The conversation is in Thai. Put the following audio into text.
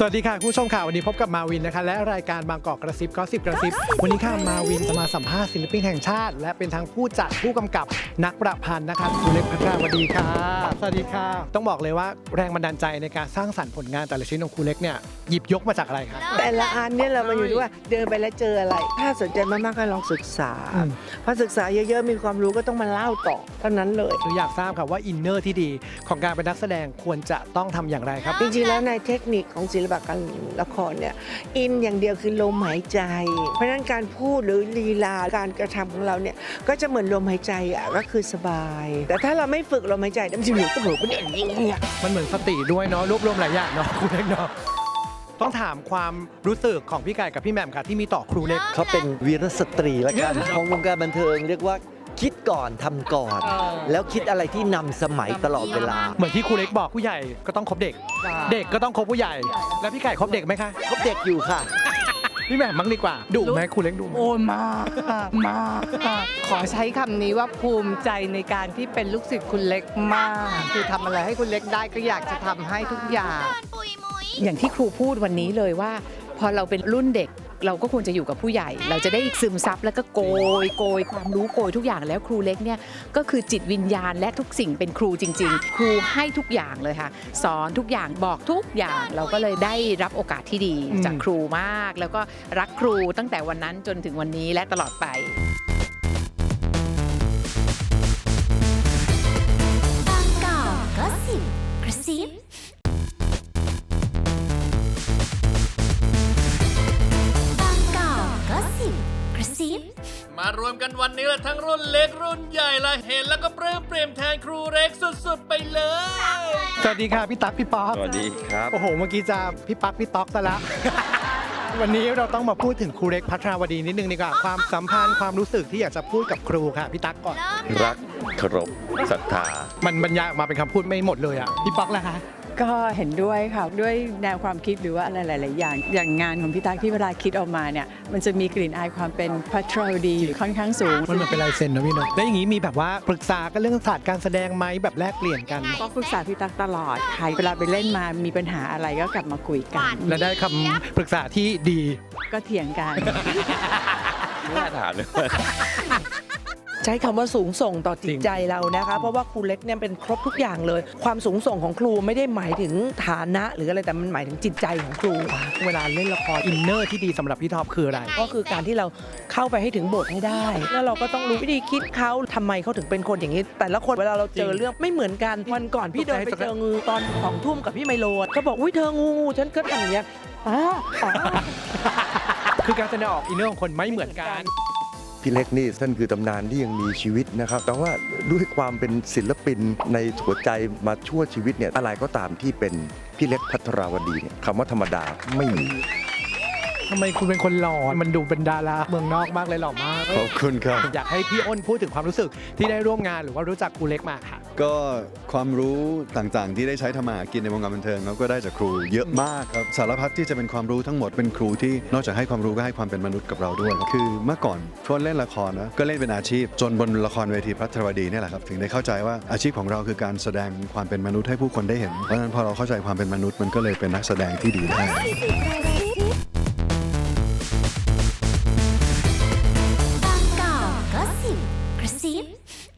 สวัสดีค่ะคุณผู้ชมค่ะวันนี้พบกับมาวินนะคะ และรายการบางกอกกระซิบก็สิบกระซิบ วันนี้ค่ะมาวินจะมาสัมภาษณ์ศิลปินแห่งชาติ และเป็นทั้งผู้จัดผู้กำกับนักประพันธ์นะคะคุณเล็กพัทราวดีค่ะ สวัสดีค่ะ ต้องบอกเลยว่าแรงบันดาลใจในการสร้างสรรค์ผลงานแต่ละชิ้นของครูเล็กเนี่ยหยิบยกมาจากอะไรคะแต่ละอันเนี่ยเรามาอยู่ที่ว่าเดินไปแล้วเจออะไร ถ้าสนใจมากๆก็ลองศึกษาอืมพอศึกษาเยอะๆมีความรู้ก็ต้องมาเล่าต่อเท่านั้นเลยหนูอยากทราบค่ะว่าอินเนอร์ที่ดีของการเป็นนักแสดงควรจะต้องทำอย่างไรครับจริงๆแล้วในเทคนิคของศิลปะการละครเนี่ยอินอย่างเดียวคือลมหายใจ เพราะฉะนั้นการพูดหรือลีลาการกระทำของเราเนี่ยก็จะเหมือนลมหายใจอะก็คือสบาย แต่ถ้าเราไม่ฝึกลมหายใจน้ำจิ๋วก็เหมือนเป็นอย่างนี้เนี่ยมันเหมือนสติด้วยเนาะรวบรวมหลายอย่างเนาะครูเล็กเนาะต้องถามความรู้สึกของพี่ไก่กับพี่แหม่มค่ะที่มีต่อครูเล็กเขาเป็นวีรสตรีละกันของวงการบันเทิงเรียกว่า คิดก่อนทำก่อน แล้วคิดอะไรที่นำสมัยตลอดเวลาเหมือนที่ครูเล็กบอกผู้ใหญ่ก็ต้องคบเด็ก เด็กก็ต้องคบผู้ใหญ่ แล้วพี่ไก่คบเด็กไหมคะเขาเด็กอยู่ค่ะ พี่แหม่มมั้งดีกว่าดุไหมครูเล็กดุไหมโอ้ยมากมากขอใช้คำนี้ว่าภูมิใจในการที่เป็นลูกศิษย์คุณเล็กมาก คือทำอะไรให้คุณเล็กได้ก็อยากจะทำให้ทุกอย่าง อย่างที่ครูพูดวันนี้เลยว่า พอเราเป็นรุ่นเด็ก เราก็ควรจะอยู่กับผู้ใหญ่ เราจะได้ซึมซับแล้วก็โกยโกยความรู้โกยทุกอย่างแล้วครูเล็กเนี่ยก็คือจิตวิญญาณและทุกสิ่งเป็นครูจริง ๆ ครูให้ทุกอย่างเลยค่ะ สอนทุกอย่างบอกทุกอย่างเราก็เลยได้รับโอกาสที่ดีจากครูมาก แล้วก็รักครูตั้งแต่วันนั้นจนถึงวันนี้และตลอดไปารวมกันวันนี้ละทั้งรุ่นเล็กรุ่นใหญ่ละเห็นแล้วก็ปลื้มเปรมแทนครูเล็กสุดๆ ไปเลย สวัสดีค่ะพี่ตั๊กพี่ป๊อกสวัสดีครับ โอ้โห เมื่อกี้จะพี่ปักพี่ต๊อกซะละ วันนี้เราต้องมาพูดถึงครูเล็กพัทราวดีนิดนึงดีกว่า ความสัมพันธ์ความรู้สึกที่อยากจะพูดกับครูค่ะพี่ตั๊กก่อน รักเคารพศรัทธา มันบรรยายออกมาเป็นคำพูดไม่หมดเลยอะพี่ป๊อกล่ะคะ ก็เห็นด้วยค่ะ ด้วยแนวความคิดหรือว่าอะไรหลาย ๆ อย่าง อย่างงานของพี่ตั๊กที่เวลาคิดออกมาเนี่ย มันจะมีกลิ่นอายความเป็นพัทรวดีค่อนข้างสูง มันเหมือนเป็นลายเซ็นนะพี่เนอะแล้วอย่างนี้มีแบบว่าปรึกษากันเรื่องศาสตร์การแสดงไหมแบบแลกเปลี่ยนกัน ก็ปรึกษาพี่ตั๊กตลอดใครเวลาไปเล่นมามีปัญหาอะไรก็กลับมาคุยกัน และได้คำปรึกษาที่ดี ก็เถียงกันไม่น่าถามเลยใช้คำว่าสูงส่งต่อจิตใจเรานะคะ เพราะว่าครูเล็กเนี่ยเป็นครบทุกอย่างเลย ความสูงส่งของครูไม่ได้หมายถึงฐานะ หรืออะไรแต่มันหมายถึงจิตใจของครูค่ะเวลาเล่นละครอินเนอร์ที่ดีสำหรับพี่ท็อปคืออะไร ก็คือการที่เราเข้าไปให้ถึงบทให้ได้ แล้วเราก็ต้องรู้วิธีคิดเขาทำไมเขาถึงเป็นคนอย่างนี้ แต่ละคนเวลาเราเจอเรื่องไม่เหมือนกันวันก่อนพี่เดินไปเจองูตอนสองทุ่มกับพี่ไมโลเขาบอกอุ้ยเธองูงูฉันก็ทำอย่างเงี้ยอ้าอ้าคือการแสดงออกอินเนอร์ของคนไม่เหมือนกัน พี่เล็กนี่ท่านคือตำนานที่ยังมีชีวิตนะครับ แต่ว่าด้วยความเป็นศิลปินในหัวใจมาชั่วชีวิตเนี่ยอะไรก็ตามที่เป็นพี่เล็กพัทราวดีเนี่ยคำว่าธรรมดาไม่มีทำไมคุณเป็นคนหล่อ มันดูเป็นดาราเมืองนอกมากเลยหล่อมาก ขอบคุณครับ อยากให้พี่อ้นพูดถึงความรู้สึกที่ได้ร่วมงานหรือว่ารู้จักครูเล็กมาค่ะ ก็ความรู้ต่างๆ ที่ได้ใช้ทำมาหากินในวงการบันเทิงครับก็ได้จากครูเยอะมากครับสารพัดที่จะเป็นความรู้ทั้งหมดเป็นครูที่นอกจากให้ความรู้ก็ให้ความเป็นมนุษย์กับเราด้วยครับคือเมื่อก่อนช่วงเล่นละครนะก็เล่นเป็นอาชีพ จนบนละครเวทีพัทรวดีเนี่ยแหละครับถึงได้เข้าใจว่าอาชีพของเราคือการแสดงความเป็นมนุษย์ให้ผู้คนได้เห็นเพราะฉะนั้นพอเราเข้าใจความเป็นมนุษย์มันก็เลยเป็นนักแสดงที่ดีได้